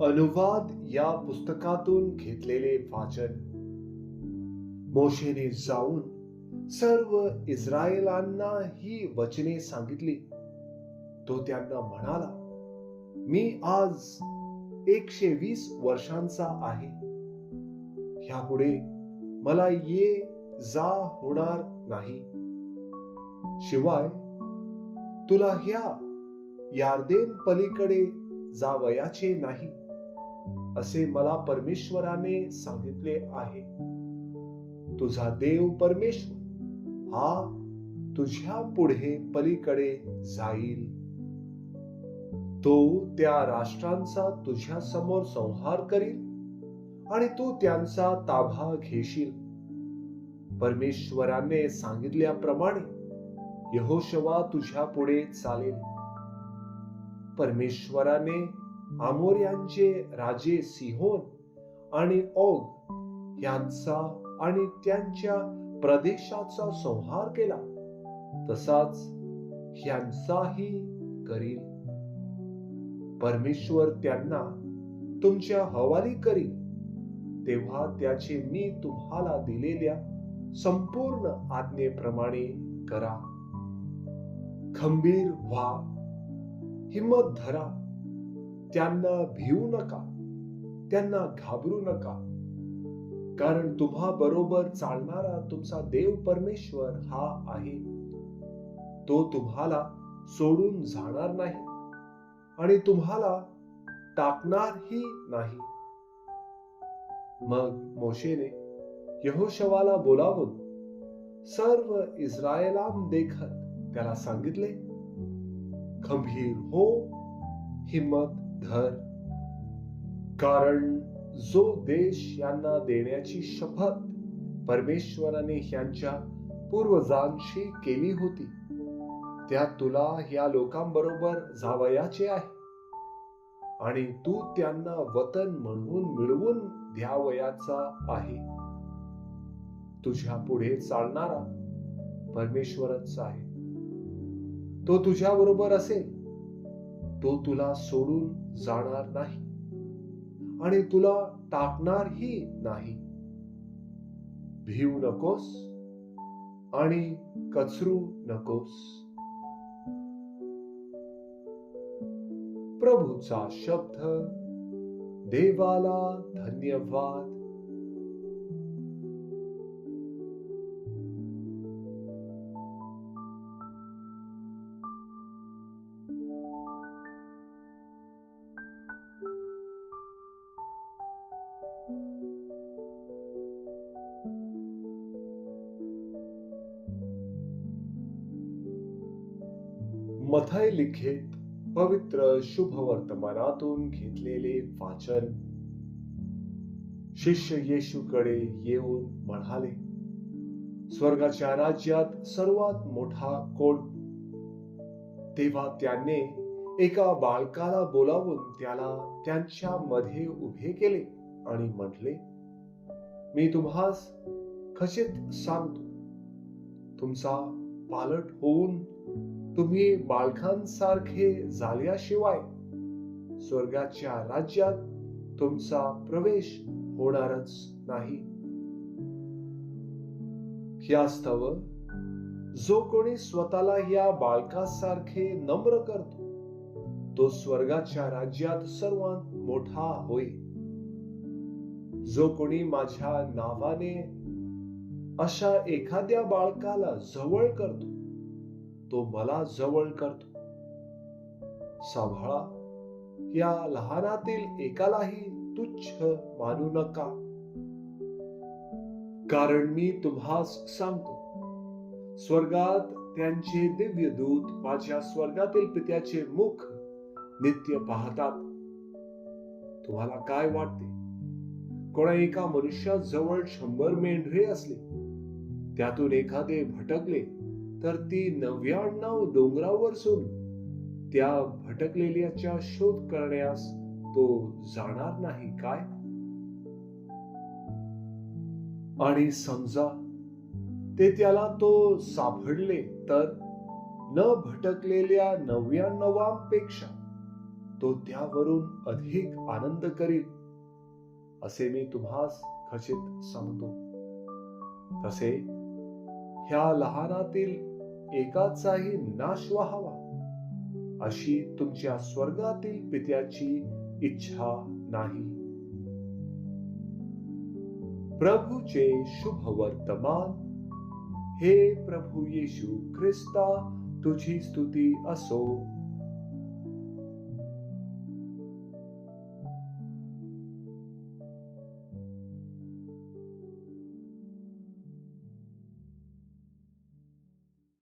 अनुवाद या पुस्तकातून घेतलेले वाचन. मोशेने जाऊन सर्व इस्रायलांना ही वचने सांगितली. तो त्यांना म्हणाला मी आज एकशे वीस वर्षांचा आहे. ह्यापुढे मला ये जा होणार नाही. शिवाय तुला ह्या यार्देन पलीकडे जावयाचे नाही. असे मला परमेश्वराने सांगितले आहे. तुझा देव परमेश्वर हा तुझ्या पुढे पलीकडे जाईल. तो त्या राष्ट्रांचा तुझ्या समोर संहार करील आणि तू त्यांचा ताबा घेशील. परमेश्वराने सांगितल्याप्रमाणे यहोशवा तुझ्या पुढे चालेल. परमेश्वराने आमोर्यांचे राजे सिहोन आणि ओग यांचा आणि त्यांच्या प्रदेशाचा संहार केला. तसाच यांचाही करील. परमेश्वर त्यांना तुमच्या हवाली करील. तेव्हा त्याचे मी तुम्हाला दिलेल्या संपूर्ण आज्ञेप्रमाणे करा. खंबीर व्हा हिम्मत धरा. त्यांना भिवू नका त्यांना घाबरू नका. कारण तुम्हा बरोबर चालणारा तुमचा देव परमेश्वर हा आहे. तो तुम्हाला सोडून जाणार नाही आणि तुम्हाला टाकणारही नाही. मग मोशेने यहोशवाला बोलावून सर्व इस्रायलाम देखत त्याला सांगितले खंबीर हो हिम्मत धर. कारण जो देश यांना देण्याची शपथ परमेश्वराने यांच्या पूर्वजांशी केली होती त्या तुला या लोकांबरोबर जावयाचे आहे. आणि तू त्यांना वतन म्हणून मिळवून द्यावयाचा आहे. तुझ्या पुढे चालणारा परमेश्वरच आहे. तो तुझ्या बरोबर असेल. तो तुला सोडून जाणार नाही. आणि तुला टाकणारही नाही. भिवू नकोस आणि कचरू नकोस. प्रभूचा शब्द देवाला धन्यवाद. मथाय लिखित पवित्र शुभ वर्तमानातून घेतलेले वाचन. शिष्य येशूकडे येऊन म्हणाले स्वर्गाच्या राज्यात सर्वात मोठा कोण? तेव्हा त्याने एका बालकाला बोलावून त्याला त्यांच्या मध्ये उभे केले आणि म्हटले मी तुम्हास खचित सांगतो. तुमचा पालट होऊन तुम्ही बालकांसारखे झाल्याशिवाय स्वर्गाच्या राज्यात तुमचा प्रवेश होणारच नाही. ह्यास्तव जो कोणी स्वतःला या बालकासारखे नम्र करतो तो स्वर्गाच्या राज्यात सर्वात मोठा होय जो कोणी माझ्या नावाने अशा एखाद्या बाळकाला जवळ करतो. तो मला जवळ करतो. सांभाळा. या लहानातील एकालाही तुच्छ मानू नका. कारण मी तुम्हास सांगतो. स्वर्गात त्यांचे दिव्य दूत माझ्या स्वर्गातील पित्याचे मुख नित्य पाहतात. तुम्हाला काय वाटते? कोणा एका मनुष्याजवळ शंभर मेंढरे असले त्यातून एखादे भटकले तर ती नव्याण्णव डोंगरावर सोडून त्या भटकलेल्याचा शोध करण्यास तो जाणार नाही काय? आणि समजा ते त्याला तो सापडले तर न भटकलेल्या नव्याण्णवांपेक्षा तो त्यावरून अधिक आनंद करील असे मी तुम्हास खचित सांगतो. तसे ह्या लहानातील एकाचाही नाश व्हावा. अशी तुमच्या स्वर्गातील पित्याची इच्छा नाही. प्रभूचे शुभ वर्तमान हे प्रभू येशू ख्रिस्ता तुझी स्तुती असो.